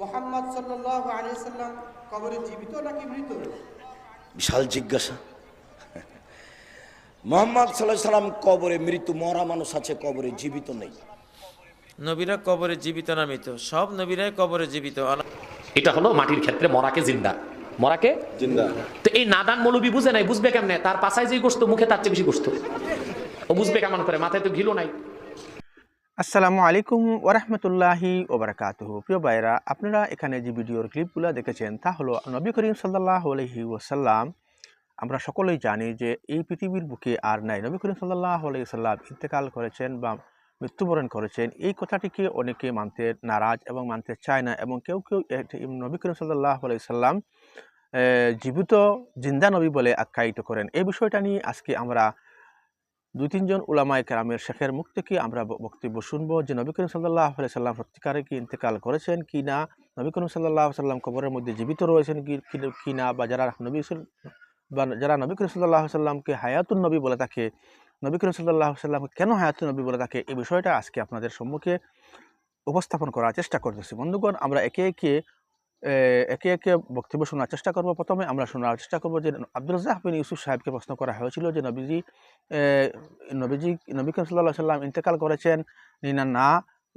মোহাম্মদ সাল্লাহ আলিয়াল্লাম কবরে জীবিত নাকি মৃত? বিশাল জিজ্ঞাসা। মোহাম্মদ সাল্লাহ সাল্লাম কবরে মৃত্যু মরা মানুষ আছে কবরে জীবিত নেই। নবীরা কবরে জীবিত না মৃত? সব নবীরাই কবরে জীবিত। এটা হলো মাটির ক্ষেত্রে মরাকে জিন্দা। মরাকে? জিন্দা। তো এই নাদান মৌলবি বুঝে নাই বুঝবে কেমনে? তার পাশায় যে গোস্ত মুখে তার চেয়ে বেশি গোস্ত ও বুঝবে কেমন করে? মাথায় তো ঘিলো নাই। আসসালামু আলাইকুম ওরহমতুল্লাহি ওবরাকাতুহু প্রিয় ভাইরা আপনারা এখানে যে ভিডিওর ক্লিপগুলো দেখেছেন, তা হলো নবী করিম সাল্লাহ আলহি ওসাল্লাম আমরা সকলেই জানি যে এই পৃথিবীর বুকে আর নাই। নবী করিম সাল্লাহ আলহি সাল্লাম ইন্তেকাল করেছেন বা মৃত্যুবরণ করেছেন, এই কথাটিকে অনেকে মানতে নারাজ এবং মানতে চায় না এবং কেউ কেউ নবী করিম সাল্লাহ আলহি সাল্লাম জীবিত জিন্দা নবী বলে আখ্যায়িত করেন। এই বিষয়টা নিয়ে আজকে আমরা দুই তিনজন উলামায় কেরামের শেখের মুখ থেকে আমরা বক্তব্য শুনব যে নবী করিম সাল্লাহ সাল্লাম সত্যিকারে কি ইন্তেকাল করেছেন, কি না? নবী করিম সাল্লাহ সাল্লাম কবরের মধ্যে জীবিত রয়েছেন কি না? বা যারা নবী বা যারা নবী করিম সাল্লাহ সাল্লামকে হায়াতুল নবী বলে থাকে, নবী করিম সাল্লাহ সাল্লামকে কেন হায়াতুন নবী বলে থাকে এই বিষয়টা আজকে আপনাদের সম্মুখে উপস্থাপন করার চেষ্টা করতেছি। বন্ধুগণ, আমরা একে একে একে একে বক্তব্য শোনার চেষ্টা করব। প্রথমে আমরা শোনার চেষ্টা করব যে আব্দুল রাজাক বিন ইউসুফ সাহেবকে প্রশ্ন করা হয়েছিল যে নবীজি নবীজি নবী করিম সাল্লাহ সাল্লাম ইন্তেকাল করেছেন নি না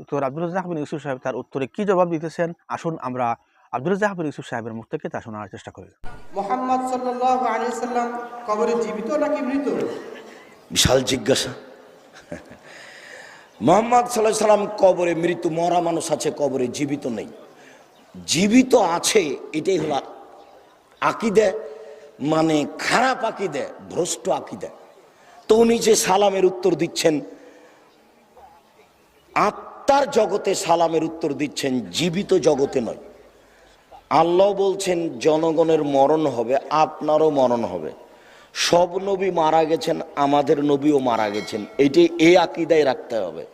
তো আব্দুল রাজাক বিন ইউসুফ সাহেব তার উত্তরে কি জবাব দিতেছেন? আসুন আমরা আব্দুল রাজাক বিন ইউসুফ সাহেবের মুখ থেকে তা শোনার চেষ্টা করি। মোহাম্মদ সাল্লাহ আলিয়াল্লাম কবরে জীবিত নাকি মৃত? বিশাল জিজ্ঞাসা। মোহাম্মদ সাল্লাহ সাল্লাম কবরে মৃত্যু মরা মানুষ আছে কবরে জীবিত নেই। জীবিত আছে, এটাই হলো আকিদে মানে খারাপ আকিদে, ভ্রষ্ট আকিদে। তো উনি যে সালামের উত্তর দিচ্ছেন, আত্মার জগতে সালামের উত্তর দিচ্ছেন, জীবিত জগতে নয়। আল্লাহ বলছেন, জনগণের মরণ হবে, আপনারও মরণ হবে। সব নবী মারা গেছেন, আমাদের নবীও মারা গেছেন। এটি এ আকিদায় রাখতে হবে।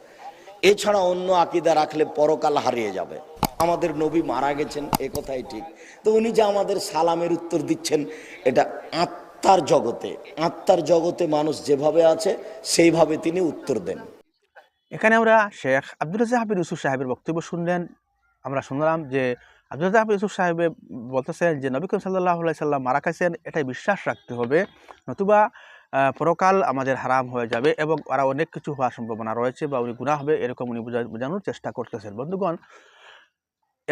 এছাড়া অন্য আকিদা রাখলে পরকাল হারিয়ে যাবে। আমাদের নবী মারা গেছেন, এ কথাই ঠিক। তো উনি যে আমাদের সালামের উত্তর দিচ্ছেন, এটা আত্মার জগতে আত্মার জগতে মানুষ যেভাবে আছে, সেইভাবে তিনি উত্তর দেন। এখানে আমরা শেখ আব্দুল বিন ইউসুফ সাহেবের বক্তব্য শুনলেন। আমরা শুনলাম যে আব্দুল বিন ইউসুফ সাহেব বলতেছেন যে নবী করিম সাল্লাহ সাল্লাম মারা খাইছেন এটাই বিশ্বাস রাখতে হবে। নতুবা পরকাল আমাদের হারাম হয়ে যাবে এবং আরও অনেক কিছু হওয়ার সম্ভাবনা রয়েছে বা উনি গুণা হবে, এরকম উনি বোঝানোর চেষ্টা করতেছেন। বন্ধুগণ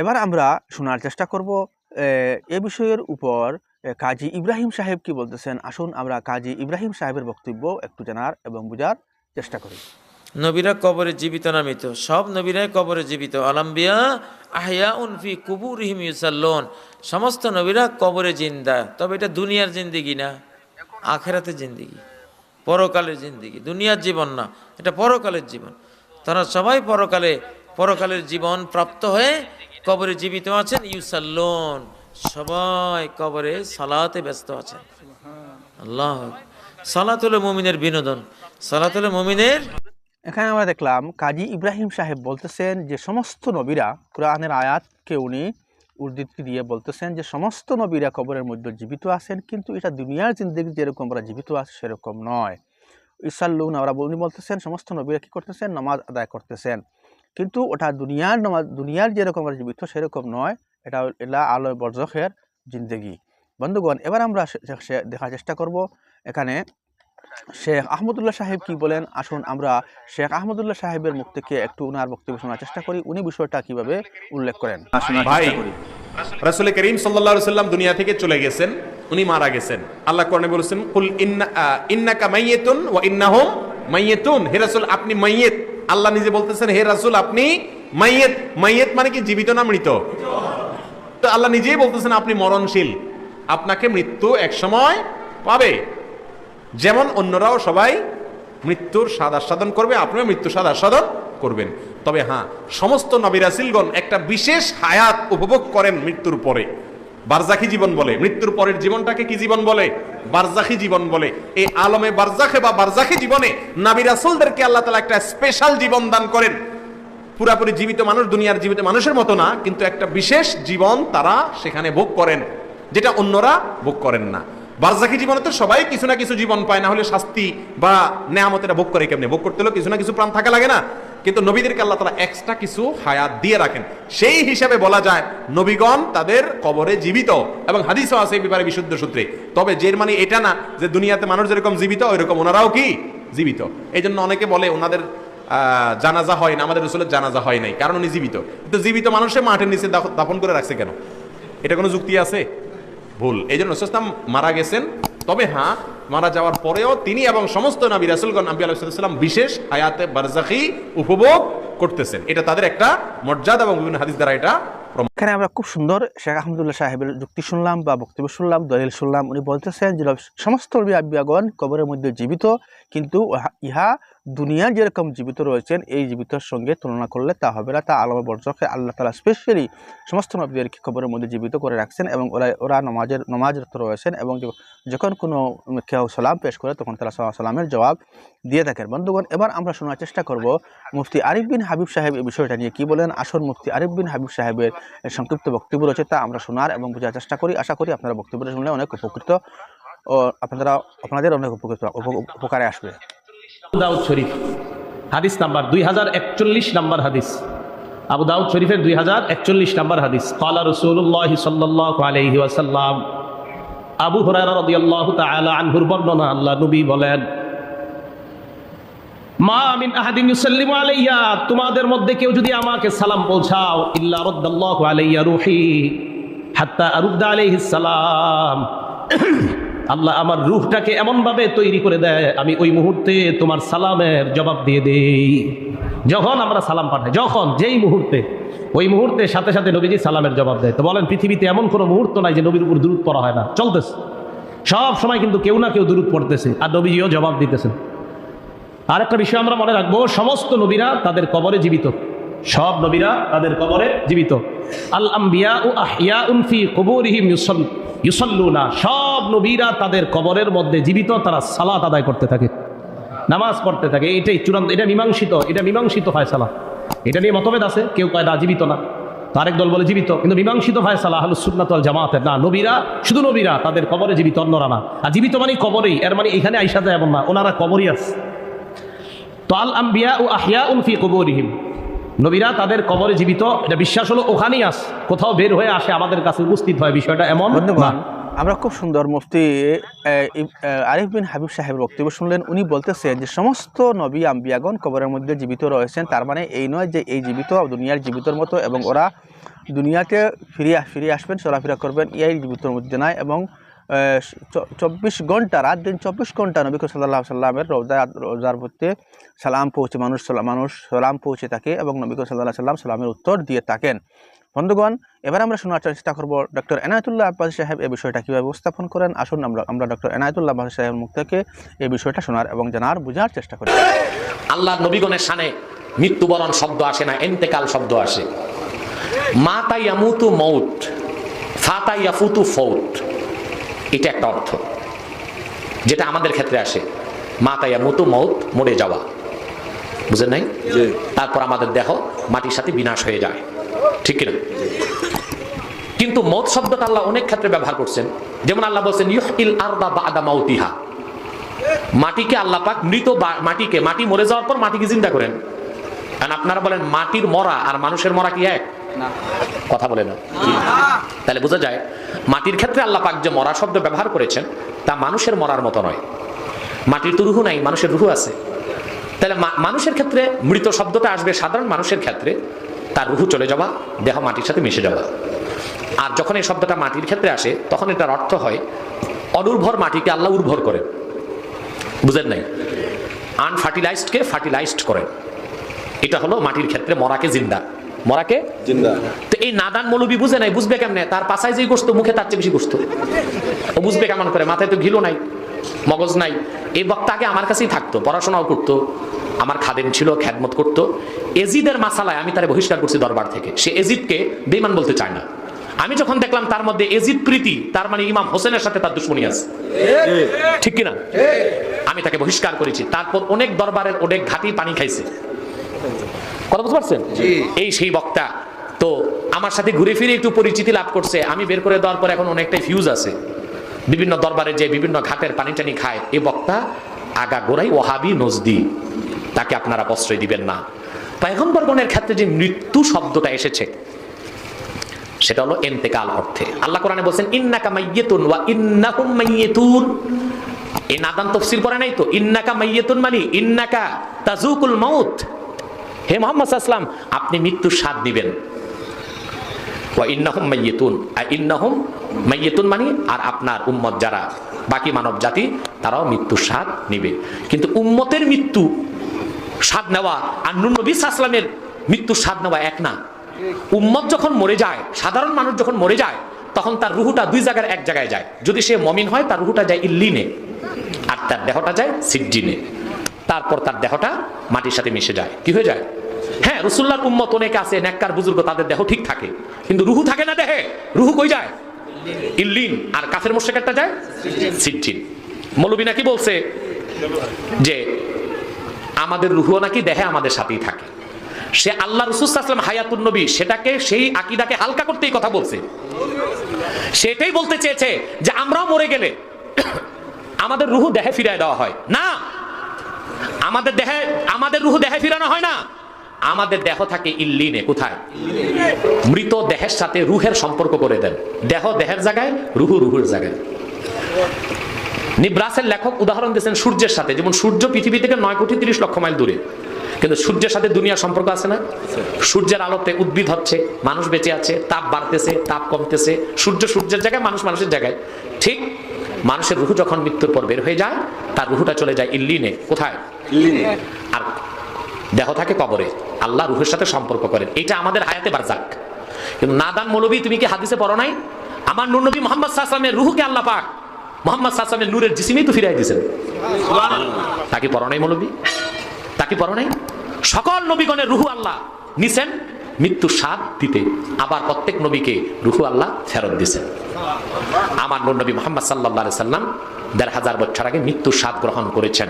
এবার আমরা শোনার চেষ্টা করব, এ বিষয়ের উপর কাজী ইব্রাহিম সাহেব কি বলতেছেন? আসুন আমরা কাজী ইব্রাহিম সাহেবের বক্তব্য একটু জানার এবং বোঝার চেষ্টা করি। নবীরা কবরে জীবিত না মৃত? সব নবীরাই কবরে জীবিত। আলাম্বিয়া আহিয়া উনফি কুবুর হিম ইউসাল্লন। সমস্ত নবীরা কবরে জিন্দা। তবে এটা দুনিয়ার জিন্দিগি না, আখেরাতে জিন্দিগি, পরকালের জিন্দিগি। দুনিয়ার জীবন না, এটা পরকালের জীবন। তারা সবাই পরকালে, পরকালের জীবন প্রাপ্ত হয়ে কবরে জীবিত আছেন, ইউসাল্লন। সবাই কবরে সালাতে ব্যস্ত আছেন। আল্লাহ। সালাত হলো মমিনের বিনোদন। সালাত হলো মমিনের এখানে আমরা দেখলাম, কাজী ইব্রাহিম সাহেব বলতেছেন যে সমস্ত নবীরা, কোরআনের আয়াতকে উনি উদ্ধৃতি দিয়ে বলতেছেন যে সমস্ত নবীরা কবরের মধ্যে জীবিত আছেন, কিন্তু এটা দুনিয়ার জিন্দগি যেরকম আমরা জীবিত আছে, সেরকম নয়। ইসাল্লুন আমরা উনি বলতেছেন, সমস্ত নবীরা কী করতেছেন? নামাজ আদায় করতেছেন। কিন্তু ওটা দুনিয়ার নামাজ দুনিয়ার যেরকম আমরা জীবিত সেরকম নয়। এটা এলা আলোয় বর্জখের জিন্দগি। বন্ধুগণ এবার আমরা দেখার চেষ্টা করব। এখানে শেখ আহমদুল্লাহ সাহেব কি বলেন? আসুন আমরা শেখ আহমদুল্লাহ সাহেবের মুখ থেকে একটু উনার বক্তব্য শোনার চেষ্টা করি। উনি বিষয়টা কীভাবে উল্লেখ করেন? ভাই রাসূল করিম সাল্লাল্লাহু আলাইহি সাল্লাম দুনিয়া থেকে চলে গেছেন উনি মারা গেছেন। আল্লাহ কোরআনে বলেছেন কুল ইন্না আহ, ইন্নাকা মাইয়াতুন ওয়া ইন্নাহুম মাইয়াতুন। হে রাসূল আপনি মাইয়াত। আল্লাহ নিজে বলতেছেন, হে রাসুল, আপনি মাইয়েত। মাইয়াত মানে কি? জীবিত না মৃত? তো আল্লাহ নিজেই বলতেছেন, আপনি মরণশীল। আপনাকে মৃত্যু এক সময় পাবে। যেমন অন্যরাও সবাই মৃত্যুর স্বাদ আস্বাদন করবে, আপনিও মৃত্যু স্বাদ আস্বাদন করবেন। তবে হ্যাঁ সমস্ত নবিরাসিলগণ একটা বিশেষ হায়াত উপভোগ করেন মৃত্যুর পরে। বারজাখি জীবন বলে। মৃত্যুর পরের জীবনটাকে কি জীবন বলে? বারজাখি জীবন বলে। এই আলমে বারজাখে বা বারজাখি জীবনে নাবিরাসুলদেরকে আল্লাহ তালা একটা স্পেশাল জীবন দান করেন। পুরাপুরি জীবিত মানুষ, দুনিয়ার জীবিত মানুষের মতো না, কিন্তু একটা বিশেষ জীবন তারা সেখানে ভোগ করেন, যেটা অন্যরা ভোগ করেন না। বারজাকি জীবনে তো সবাই কিছু না কিছু জীবন পায়, না হলে শাস্তি বা নেয়ামত এটা ভোগ করে কেমনে? ভোগ করতে হলে কিছু না কিছু প্রাণ থাকা লাগে না। কিন্তু নবীদেরকে আল্লাহ তালা এক্সট্রা কিছু হায়াত দিয়ে রাখেন। সেই হিসাবে বলা যায়, নবীগণ তাদের কবরে জীবিত। এবং হাদিসও আছে এই ব্যাপারে বিশুদ্ধ সূত্রে। তবে জের মানে এটা না যে দুনিয়াতে মানুষ যেরকম জীবিত, ওইরকম ওনারাও কি? জীবিত। এই জন্য অনেকে বলে, ওনাদের জানাজা হয় না, আমাদের রসুলের জানাজা হয় নাই। কারণ উনি জীবিত। কিন্তু জীবিত মানুষে মাঠের নিচে দাফ- দাফন করে রাখছে কেন? এটা কোনো যুক্তি আছে? ভুল। এই জন্য রসুলাম মারা গেছেন। তবে হ্যাঁ মারা যাওয়ার পরেও তিনি এবং সমস্ত নবী রাসুলগণ নবী আলাইসাল্লাম বিশেষ হায়াতে বারজাখি উপভোগ করতেছেন। এটা তাদের একটা মর্যাদা এবং বিভিন্ন হাদিস দ্বারা এটা এখানে আমরা খুব সুন্দর শেখ আহমদুল্লাহ সাহেবের যুক্তি শুনলাম বা বক্তব্য শুনলাম, দলিল শুনলাম। উনি বলতেছেন যে সমস্ত নবী আব্যাগণ কবরের মধ্যে জীবিত, কিন্তু ইহা দুনিয়ার যেরকম জীবিত রয়েছেন, এই জীবিতর সঙ্গে তুলনা করলে তা হবে না। তা আলম বর্জকে আল্লাহ তালা স্পেশালি সমস্ত নবীদেরকে খবরের মধ্যে জীবিত করে রাখছেন এবং ওরা ওরা নমাজের, নমাজরত রয়েছেন এবং যখন কোনো কেউ সালাম পেশ করে তখন তারা সালাম- সালামের জবাব দিয়ে থাকেন। বন্ধুগণ, এবার আমরা শোনার চেষ্টা করব মুফতি আরিফ বিন হাবিব সাহেব এই বিষয়টা নিয়ে। কি বলেন? আসল মুফতি আরিফ বিন হাবিব সাহেবের সংক্ষিপ্ত বক্তব্য রয়েছে তা আমরা শোনার এবং বোঝার চেষ্টা করি। আশা করি আপনারা বক্তব্যটা শুনলে অনেক উপকৃত ও আপনারা, আপনাদের অনেক উপকৃত, উপ- উপকারে আসবে। দাউদ শরীফ। হাদিস নাম্বার দুই হাজার একচল্লিশ নাম্বার হাদিস। আবু দাউদ শরীফের দুই হাজার একচল্লিশ নাম্বার হাদিস। কালা রসুল্লাহ সাল্লাহ আলহি ওয়াসাল্লাম, আবু হুরায়রা রাদিয়াল্লাহু তাআলা আনহুর বর্ণনা আল্লাহ নবী বলেন, মা মিন আলাইয়া, তোমাদের মধ্যে কেউ যদি আমাকে সালাম পৌঁছাও, ইল্লা হাত্তা আরুদ্দা আলাইহিস সালাম। আল্লাহ আমার রুহটাকে এমন ভাবে তৈরি করে দেয়, আমি ওই মুহূর্তে তোমার সালামের জবাব দিয়ে দেই। যখন আমরা সালাম পাঠাই, যখন, যেই মুহূর্তে, ওই মুহূর্তে সাথে সাথে নবীজি সালামের জবাব দেয়। তো বলেন, পৃথিবীতে এমন কোনো মুহূর্ত নাই যে নবীর উপর দূরত পড়া হয় না, চলতেছে। সব সময় কিন্তু কেউ না কেউ দূরত পড়তেছে, আর নবীজিও জবাব দিতেছেন। আরেকটা বিষয় আমরা মনে রাখব, সমস্ত নবীরা তাদের কবরে জীবিত। সব নবীরা তাদের কবরে জীবিত। আল আম্বিয়া ও আহিয়া উনফি কবরিহিম ইউসল ইউসল্লুনা, সব নবীরা তাদের কবরের মধ্যে জীবিত, তারা সালাত আদায় করতে থাকে। নামাজ পড়তে থাকে। এটাই চূড়ান্ত, এটা মীমাংসিত এটা মীমাংসিত হয় সালা এটা নিয়ে মতভেদ আছে, কেউ কয় না, জীবিত না। তো আরেক দল বলে জীবিত, কিন্তু মীমাংসিত হয় সালা আহলুস সুন্নাত জামাতের। না, নবীরা, শুধু নবীরা তাদের কবরে জীবিত, অন্যরা না। আর জীবিত মানে কবরেই, এর মানে এখানে আইসা যায় এমন না, ওনারা কবরই আছে। তো আল আম্বিয়া ও আহিয়া উনফি কবরিহিম। নবীরা তাদের কবরে জীবিত, এটা বিশ্বাস হলো ওখানেই আস, কোথাও বের হয়ে আসে আমাদের কাছে উপস্থিত হয় বিষয়টা এমন আমরা খুব সুন্দর মুফতি আরিফ বিন হাবিব সাহেবের বক্তব্য শুনলেন। উনি বলতেছেন যে সমস্ত নবী, আম্বিয়াগণ কবরের মধ্যে জীবিত রয়েছেন, তার মানে এই নয় যে এই জীবিত, দুনিয়ার জীবিতর মতো এবং ওরা দুনিয়াতে ফিরে আস- ফিরে আসবেন, চলাফেরা করবেন, এই জীবিতর মধ্যে নয় এবং চব্বিশ ঘণ্টা, রাত দিন চব্বিশ ঘণ্টা নবী সাল্লাহ সাল্লামের রোজা, রোজার মধ্যে সালাম পৌঁছে, মানুষ মানুষ সালাম পৌঁছে থাকে এবং নবী সাল্লাহ সাল্লাম সালামের উত্তর দিয়ে থাকেন। বন্ধুগণ, এবার আমরা শোনার চেষ্টা করব ডক্টর এনায়তুল্লাহ আব্বাস সাহেব এই বিষয়টা কীভাবে উপস্থাপন করেন। আসুন আমরা আমরা ডক্টর এনায়তুল্লাহ আব্বাস সাহেবের মুখ থেকে এই বিষয়টা শোনার এবং জানার, বোঝার চেষ্টা করি। আল্লাহ নবীগণের সানে মৃত্যুবরণ শব্দ আসে না, এন্তেকাল শব্দ আসে। মা তাইয়ামুতু মৌত ফা তাইয়াফুতু ফৌত। এটা একটা অর্থ যেটা আমাদের ক্ষেত্রে আসে। মা তাইয়ামুতু মৌত মরে যাওয়া। বুঝেন নাই? তারপর আমাদের দেহ মাটির সাথে বিনাশ হয়ে যায়। ঠিক কিনা? কিন্তু মৌত শব্দটা আল্লাহ অনেক ক্ষেত্রে ব্যবহার করছেন। যেমন আল্লাহ বলছেন ইউহ ইল আরদা বাদা মাউতিহা। মাটিকে আল্লাহ পাক মৃত মাটিকে মাটি মরে যাওয়ার পর মাটিকে চিন্তা করেন। কারণ আপনারা বলেন মাটির মরা আর মানুষের মরা কি এক? কথা বলে না তাহলে বোঝা যায় মাটির ক্ষেত্রে আল্লাহ পাক যে মরা শব্দ ব্যবহার করেছেন তা মানুষের মরার মতো নয়। মাটির তো রুহু নাই মানুষের রুহু আছে। তাহলে মানুষের ক্ষেত্রে মৃত শব্দটা আসবে সাধারণ মানুষের ক্ষেত্রে তার রুহু চলে যাওয়া দেহ মাটির সাথে মিশে যাওয়া। আর যখন এই শব্দটা মাটির ক্ষেত্রে আসে তখন এটার অর্থ হয় অনুর্ভর মাটিকে আল্লাহ উর্বর করেন। বুঝেন নাই? আনফার্টিলাইজডকে ফার্টিলাইজড করেন। এটা হলো মাটির ক্ষেত্রে মরাকে জিন্দা। মরাকে? তো এই নাদান মৌলবি বুঝে নাই বুঝবে কেমনে? তার পাশায় যেই গোস্ত মুখে তার চেয়ে বেশি গোস্ত ও বুঝবে কেমন করে? মাথায় তো ঘিলো নাই মগজ নাই। এই বক্তা আগে আমার কাছেই থাকতো পড়াশোনাও করতো আমার খাদেম ছিল খ্যাদমত করতো। এজিদের মাসালায় আমি তারে বহিষ্কার করছি দরবার থেকে। সে এজিদকে বেমান বলতে চায় না। আমি যখন দেখলাম তার মধ্যে এজিদ প্রীতি তার মানে ইমাম হোসেনের সাথে তার দুশ্মনী আছে। ঠিক। কিনা? আমি তাকে বহিষ্কার করেছি। তারপর অনেক দরবারের অনেক ঘাটি পানি খাইছে। কথা বুঝতে পারছেন? এই সেই বক্তা। তো আমার সাথে ঘুরে ফিরে একটু পরিচিতি লাভ করছে। আমি বের করে দেওয়ার পর এখন অনেকটাই ফিউজ আছে। বিভিন্ন দরবারে যে বিভিন্ন ঘাটের পানি টানি খায়। এই বক্তা আগা গোড়াই ওহাবি নজদি। তাকে আপনারা প্রশ্রয় দিবেন না। পয়গম্বরগণের ক্ষেত্রে যে মৃত্যু শব্দটা এসেছে সেটা হলো এন্তেকাল অর্থে। আল্লাহ কোরআনে বলছেন ইন্নাকা মাইয়াতুন ওয়া ইন্নাহুম মাইয়াতুন এই নাদান তফসির করে নাই তো? ইন্নাকা মাইয়াতুন মানে ইন্নাকা তাজুকুল মাউত। হে মোহাম্মদ আসলাম আপনি মৃত্যুর স্বাদ দিবেন ইন্নাহুম মাইয়াতুন আর মাইয়াতুন মানে আর আপনার উম্মত যারা বাকি মানব জাতি, তারাও মৃত্যুর স্বাদ নিবে। কিন্তু উম্মতের মৃত্যু স্বাদ নেওয়া আর নুন নবী সাসলামের মৃত্যুর স্বাদ নেওয়া এক না। উম্মত যখন মরে যায়, সাধারণ মানুষ যখন মরে যায়, তখন তার রুহুটা দুই জায়গার এক জায়গায় যায়। যদি সে মমিন হয়, তার রুহুটা যায় ইল্লিনে, আর তার দেহটা যায় সিজ্জিনে। তারপর তার দেহটা মাটির সাথে মিশে যায়। কি হয়ে যায়? রসুল্লার উম্মত অনেকে আছে, নেককার বুজুর্গ, তাদের দেহ ঠিক থাকে। কিন্তু রুহু থাকে না দেহে? রুহু কই যায়? ইল্লিন। আর কাফের মোশেকারটা যায়? সিজ্জিন। মৌলবী নাকি বলছে যে, আমাদের রুহুও নাকি দেহে আমাদের সাথেই থাকে। সে আল্লাহ রসুলাম হায়াতুন নবী, সেটাকে, সেই আকিদাকে হালকা করতেই কথা বলছে। সেটাই বলতে চেয়েছে যে, আমরাও মরে গেলে আমাদের রুহু দেহে ফিরায় দেওয়া হয়। না! আমাদের দেহে, আমাদের রুহু দেহে ফিরানো হয় না। আমাদের দেহ থাকে ইল্লিনে কোথায়? মৃত দেহের সাথে রুহের সম্পর্ক করে দেন। দেহ দেহের জায়গায় রুহু রুহুর জায়গায়। নিব্রাসের লেখক উদাহরণ দিয়েছেন সূর্যের সাথে। যেমন সূর্য পৃথিবী থেকে নয় কোটি তিরিশ লক্ষ মাইল দূরে। কিন্তু সূর্যের সাথে দুনিয়ার সম্পর্ক আছে না? সূর্যের আলোতে উদ্ভিদ হচ্ছে মানুষ বেঁচে আছে তাপ বাড়তেছে তাপ কমতেছে। সূর্য সূর্যের জায়গায় মানুষ মানুষের জায়গায়। ঠিক মানুষের রুহু যখন মৃত্যুর পর বের হয়ে যায় তার রুহুটা চলে যায় ইল্লিনে। কোথায়? আর দেহ থাকে কবরে। আল্লাহ রুহের সাথে সম্পর্ক করেন। এটা আমাদের হায়াতে বারজাক কিন্তু নাদান মৌলবী তুমি কি হাদিসে পড়ো নাই? আমার নূর নবী মোহাম্মদ সাহসালামের রুহুকে আল্লাহ পাক মোহাম্মদ সাহসালামের নূরের জিসিমেই তো ফিরাই দিয়েছেন। তাকে পড়ো নাই মৌলবী? তাকে পড়ো নাই? সকল নবীগণের রুহু আল্লাহ নিছেন। মৃত্যু স্বাদ দিতে। আবার প্রত্যেক নবীকে রুহু আল্লাহ ফেরত দিছেন আমার নবী মোহাম্মদ সাল্লাহ সাল্লাম দেড় হাজার বছর আগে মৃত্যু স্বাদ গ্রহণ করেছেন।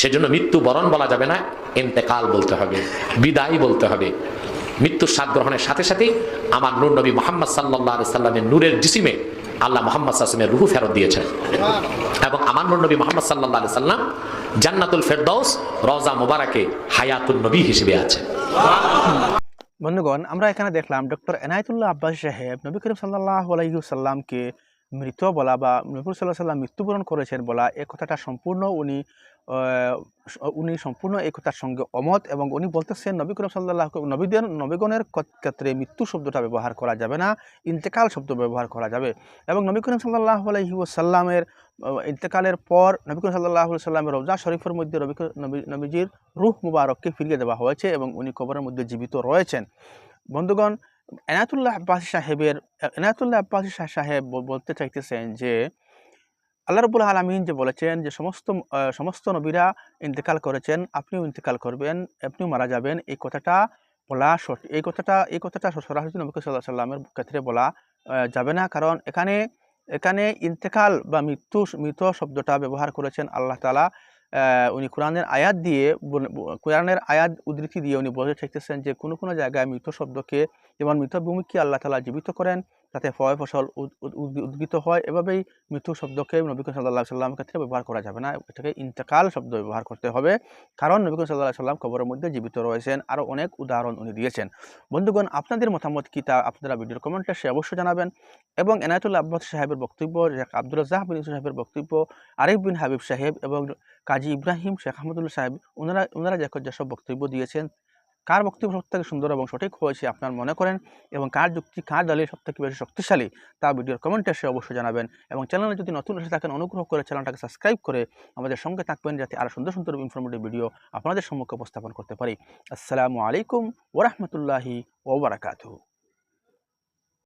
সেজন্য মৃত্যু বরণ বলা যাবে না এন্তেকাল বলতে হবে, বিদায় বলতে হবে। মৃত্যুর স্বাদ গ্রহণের সাথে সাথেই আমার নূর নবী মোহাম্মদ সাল্লাহ সাল্লামের নূরের জিসিমে আল্লাহ মোহাম্মদ সাসমের রুহু ফেরত দিয়েছেন। এবং আমার নূর নবী মোহাম্মদ সাল্লাহ সাল্লাম জান্নাতুল ফেরদৌস রওজা মোবারকে হায়াতুল নবী হিসেবে আছে। বন্ধুগণ, আমরা এখানে দেখলাম ডক্টর এনায়তুল্লাহ আব্বাস সাহেব নবী করিম সাল্লাহ আলাইসাল্লামকে মৃত বলা বা নবী সাল্লাহ সাল্লাম মৃত্যুবরণ করেছেন বলা এ কথাটা সম্পূর্ণ উনি উনি সম্পূর্ণ একতার সঙ্গে অমত এবং উনি বলতেছেন, নবী করিম সাল্লাহ নবীদের, নবীগণের ক্ষেত্রে মৃত্যু শব্দটা ব্যবহার করা যাবে না, ইন্তেকাল শব্দ ব্যবহার করা যাবে। এবং নবী করিম সাল্লাহ আলহি সাল্লামের ইন্তেকালের পর নবী করিম সাল্লাহ সাল্লামের রোজা শরীফের মধ্যে নবী নবী, নবীজির রুহ মুবারককে ফিরিয়ে দেওয়া হয়েছে এবং উনি কবরের মধ্যে জীবিত রয়েছেন। বন্ধুগণ এনায়তুল্লাহ আব্বাসী সাহেবের এনায়তুল্লাহ আব্বাসী সাহেব বলতে চাইতেছেন যে আল্লাহ রবুল আলমিন যে বলেছেন যে সমস্ত সমস্ত নবীরা ইন্তেকাল করেছেন, আপনিও ইন্তেকাল করবেন, আপনিও মারা যাবেন। এই কথাটা বলা এই কথাটা এই কথাটা সরাসরি নবী সাল্লাহ সাল্লামের ক্ষেত্রে বলা যাবে না। কারণ এখানে এখানে ইন্তেকাল বা মৃত্যু, মৃত শব্দটা ব্যবহার করেছেন আল্লাহ তালা উনি কোরআনের আয়াত দিয়ে কোরআনের আয়াত উদ্ধৃতি দিয়ে উনি বলতে চাইতেছেন যে কোনো কোনো জায়গায় মৃত শব্দকে, যেমন মৃত ভূমিকে আল্লাহ তালা জীবিত করেন তাতে ফয় ফসল উদ- উদ- উদ- উদ্গীত হয়। এভাবেই মৃত্যু শব্দকে নবী করিম সাল্লাহ সাল্লামের ক্ষেত্রে ব্যবহার করা যাবে না। এটাকে ইন্তেকাল শব্দ ব্যবহার করতে হবে। কারণ নবী করিম সাল্লাহ সাল্লাম কবরের মধ্যে জীবিত রয়েছেন। আরও অনেক উদাহরণ উনি দিয়েছেন। বন্ধুগণ, আপনাদের মতামত কি তা আপনারা ভিডিওর কমেন্টে সে অবশ্যই জানাবেন। এবং এনায়তুল্লাহ আব্বাস সাহেবের বক্তব্য, শেখ আব্দুল রাজাহ বিন সাহেবের বক্তব্য, আরিফ বিন হাবিব সাহেব এবং কাজী ইব্রাহিম শেখ আহমদুল্লাহ সাহেব ওনারা ওনারা যেসব বক্তব্য দিয়েছেন কার বক্তব্য সব থেকে সুন্দর এবং সঠিক হয়েছে আপনার মনে করেন এবং কার যুক্তি কার দলের সব থেকে বেশি শক্তিশালী, তা ভিডিওর কমেন্টে এসে অবশ্যই জানাবেন এবং চ্যানেলে যদি নতুন এসে থাকেন, অনুগ্রহ করে চ্যানেলটাকে সাবস্ক্রাইব করে আমাদের সঙ্গে থাকবেন যাতে আরও সুন্দর সুন্দর ইনফরমেটিভ ভিডিও আপনাদের সম্মুখে উপস্থাপন করতে পারি। আসসালামু আলাইকুম ওরহমতুল্লাহি ওবরাকাতুহু